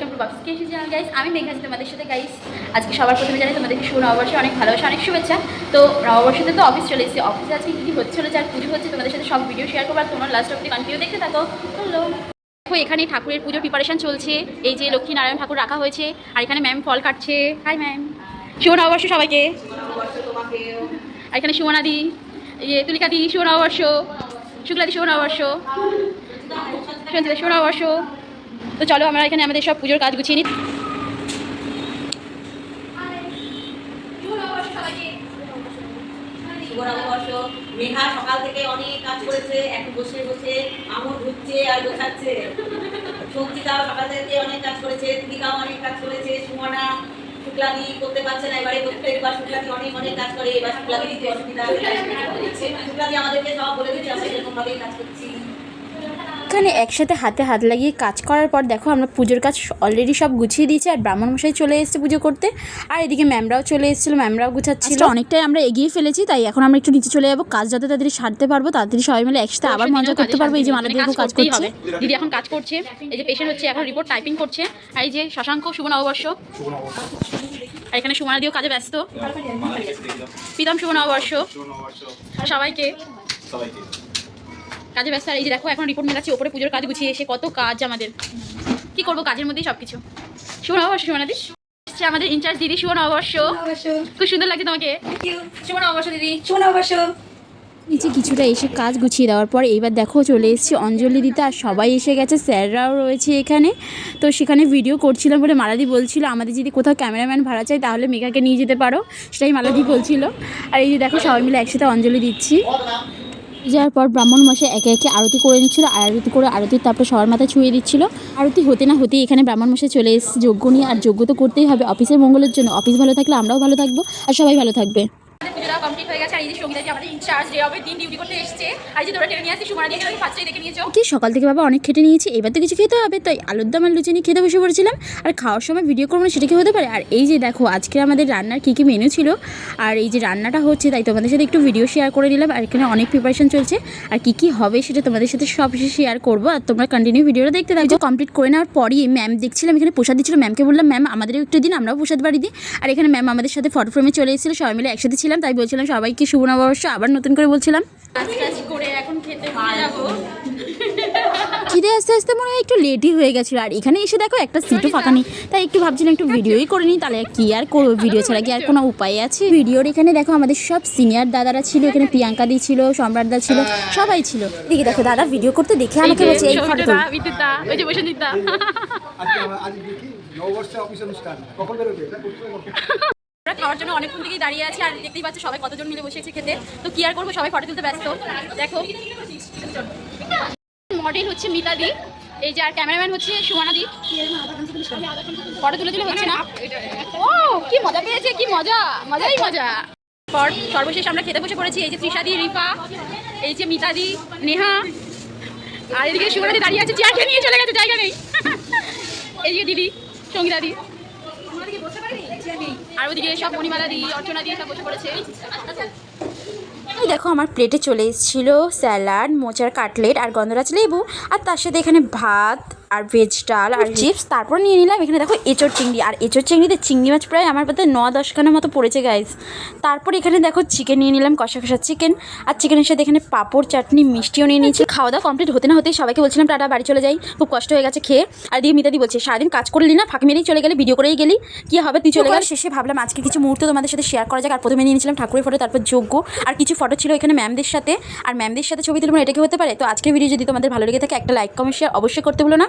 Welcome to বাক্স কেসি channel guys আমি মেঘা আছি তোমাদের সাথে গাইস আজকে সবার প্রথমে জানাই, তোমাদেরকে শুভ নববর্ষে অনেক ভালোবাসা, অনেক শুভেচ্ছা। তো নববর্ষতে তো অফিস চলে এসেছি। অফিসে আজকে কী কী হচ্ছে আর পুজো হচ্ছে, তোমাদের সাথে সব ভিডিও শেয়ার করব। আর তোমরা লাস্ট অব্দি কন্টিনিউ দেখতে থাকো। হ্যালো দেখো, এখানে ঠাকুরের পুজোর প্রিপারেশন চলছে। এই যে লক্ষ্মী নারায়ণ ঠাকুর রাখা হয়েছে। আর এখানে ম্যাম ফল কাটছে। হাই ম্যাম শুভ নববর্ষ সবাইকে। আর এখানে সুমনাদি ইয়ে তুলিকাদি শুভ নববর্ষ। শুক্লাদি শুভ নববর্ষ। শুনতে শুভ নববর্ষ। তো চলো আমরা এখানে আমাদের সব পুজোর কাজ গুছিয়ে নিই। অনেক কাজ করেছে অনেক কাজ করেছে করতে পারছে না, এবারে অনেক কাজ করে আমাদেরকে সব বলে দিচ্ছে আমরা এরকম ভাবেই কাজ করছি। এখানে একসাথে হাতে হাত লাগিয়ে কাজ করার পর দেখো আমরা পুজোর কাজ অলরেডি সব গুছিয়ে দিয়েছি আর ব্রাহ্মণ মশাই চলে এসেছে পুজো করতে। আর এদিকে ম্যামরাও চলে এসেছিল ম্যামরাও গুছাচ্ছিল। অনেকটাই আমরা এগিয়ে ফেলেছি তাই এখন আমরা একটু নিচে চলে যাব। কাজ যাতে তাড়াতাড়ি সারতে পারব তাড়াতাড়ি সবাই মিলে একসাথে আবার মজা করতে পারব। এই যে দিয়ে কাজ করছে। হবে। দিদি এখন কাজ করছে। এই যে পেশেন্ট হচ্ছে এখন রিপোর্ট টাইপিং করছে। আর এই যে শশাঙ্ক শুভ নববর্ষ আর এখানে সুমনা দিও কাজে ব্যস্ত। প্রীতম শুভ নববর্ষ সবাইকে। সবাইকে। কাজে ব্যস্ত। আর এই যে দেখো এখন রিপোর্ট মেলাচ্ছি ওপরে পুজোর কাজ গুছিয়ে এসে কত কাজ আমাদের। কি করব কাজের মধ্যেই সব কিছু। শুভ নববর্ষ সুমনাদি হচ্ছে আমাদের ইনচার্জ দিদি শুভ নববর্ষ। খুব সুন্দর লাগছে তোমাকে। শুভ নববর্ষ দিদি। নিচে কিছুটা এসে কাজ গুছিয়ে দেওয়ার পর এইবার দেখো চলে এসেছি অঞ্জলি দিতে আর সবাই এসে গেছে স্যাররাও রয়েছে এখানে। তো সেখানে ভিডিও করছিলাম বলে মালাদি বলছিল আমাদের যদি কোথাও ক্যামেরাম্যান ভাড়া চাই তাহলে মেঘাকে নিয়ে যেতে পারো সেটাই মালাদি বলছিল। আর এই যে দেখো সবাই মিলে একসাথে অঞ্জলি দিচ্ছি। যাওয়ার পর ব্রাহ্মণ মশাই একে একে আরতি করে নিচ্ছিল আর আরতি করে আরতি তারপর সবার মাথায় ছুঁয়ে দিচ্ছিল। আরতি হতে না হতেই এখানে ব্রাহ্মণ মশাই চলে এসেছে। যোগ্য নিয়ে আর যোগ্য তো করতেই হবে। অফিসের মঙ্গলের জন্য। অফিস ভালো থাকলে আমরাও ভালো থাকব। আর সবাই ভালো থাকবে। কমপ্লিট হয়ে গেছে। আর এই যে সঙ্গীতা আমাদের ইনচার্জ ডে অফ দিন ডিউটি করতে এসেছে। আর যে তোরা নিয়ে আসছি সুমানা দিয়ে ফার্স্টে দেখে নিয়েছো। কি, সকাল থেকে বাবা অনেক খেটে নিয়েছি, এবার তো কিছু খেতে হবে, তাই আলুর দম আর লুচি নিয়ে খেতে বসে পড়েছিলাম। আর খাওয়ার সময় ভিডিও করব না, সেটা কি হতে পারে? আর এই যে দেখো, আজকে আমাদের রান্নার কী কী মেনু ছিল, আর এই যে রান্নাটা হচ্ছে, তাই তোমাদের সাথে একটু ভিডিও শেয়ার করে দিলাম, আর এখানে অনেক প্রিপারেশন চলছে। আর কী কী হবে সেটা তোমাদের সাথে সব শেয়ার করব, আর তোমরা কন্টিনিউ ভিডিওটা দেখতে থাকো। কমপ্লিট করে নেওয়ার পরই ম্যাম দেখছিলাম, এখানে প্রসাদ দিচ্ছিল। ম্যামকে বললাম ম্যাম আমাদেরও একটু দিন, আমরাও প্রসাদ বাড়ি দিই। আর এখানে ম্যাম আমাদের সাথে ফটো ফ্রেমে চলে এসেছিল, সবাই মিলে একসাথে ছিলাম, তাই বলছিলাম সবাইকে শুভ নববর্ষ আবার নতুন করে বলছিলাম। কাজ টাজ করে এখন খেতে ভুলে যাব। খিদে আস্তে আস্তে মনে হয় একটু লেটই হয়ে গেছিল। আর এখানে এসে দেখো একটা সিটও ফাঁকা নেই। তাই একটু ভাবছিলাম একটু ভিডিওই করে নিই তাহলে কি আর করব ভিডিও ছাড়া? কি আর কোনো উপায় আছে? ভিডিওর এখানে দেখো আমাদের সব সিনিয়র দাদারা ছিল এখানে প্রিয়াঙ্কা দি ছিল সম্রাটদা ছিল সবাই ছিল। দেখি দেখো দাদা ভিডিও করতে দেখে আমাকে বলছে এই ফটো নববর্ষে অফিস অনুষ্ঠান। কখন বেরোবে? খাওয়ার জন্য অনেকক্ষণ থেকেই দাঁড়িয়ে আছি আর দেখতেই পাচ্ছ সবাই কতজন মিলে বসে আছে খেতে। তো কি আর করব? সবাই ফটো তুলতে ব্যস্ত। দেখো। মডেল হচ্ছে মিতাদি এই যে আর ক্যামেরাম্যান হচ্ছে সুমানাদি ফটো তুলে তুলে হচ্ছে না? ও, কি মজা পেয়েছে, কি মজা। মজাই মজা। পর, সর্বশেষ আমরা খেতে বসে পড়েছি। এই যে তৃষাদি রিপা এই যে মিতাদি নেহা। আর এদিকে সুমানাদি দাঁড়িয়ে আছে, চেয়ার নিয়ে চলে গেছে? জায়গা নেই। এই যে দিদি সঙ্গীতাদি আর ওদিকে সব মণিমালা অর্চনা দিয়ে সব বসে পড়েছে। দেখো, আমার প্লেটে চলে এসেছিল স্যালাড মোচার কাটলেট আর গন্ধরাজ লেবু। আর তার সাথে এখানে ভাত আর ভেজ ডাল আর চিপস তারপর নিয়ে নিলাম এখানে দেখো এঁচড় চিংড়ি। আর এঁচড় চিংড়িতে চিংড়ি মাছ প্রায় আমার পাতে ন দশখানের মতো পড়েছে গাইজ তারপর এখানে দেখো চিকেন নিয়ে নিলাম কষা কষা চিকেন আর চিকেনের সাথে এখানে পাঁপড় চাটনি মিষ্টিও নিয়ে নিয়েছি। খাওয়া দাওয়া কমপ্লিট হতে না হতেই সবাইকে বলছিলাম টাটা বাড়ি চলে যাই। খুব কষ্ট হয়ে গেছে খেয়ে। আর দিয়ে মিতাদি বলছে সারাদিন কাজ করলি না ফাঁকি মেরেই চলে গেলি ভিডিও করেই গেলি। কি হবে তুই চলে গেল? শেষে ভাবলাম আজকে কিছু মুহূর্ত তোমাদের সাথে শেয়ার করা যাক। আর প্রথমে নিয়ে নিয়েছিলাম ঠাকুরের ফটো তারপর যোগ্য আর কিছু ফটো ছিল এখানে ম্যামদের সাথে। আর ম্যামদের সাথে ছবি তুলবো এটা কি হতে পারে? তো আজকের ভিডিও যদি তোমাদের ভালো লেগে থাকে একটা লাইক কমেন্ট শেয়ার অবশ্যই করতে বলো না।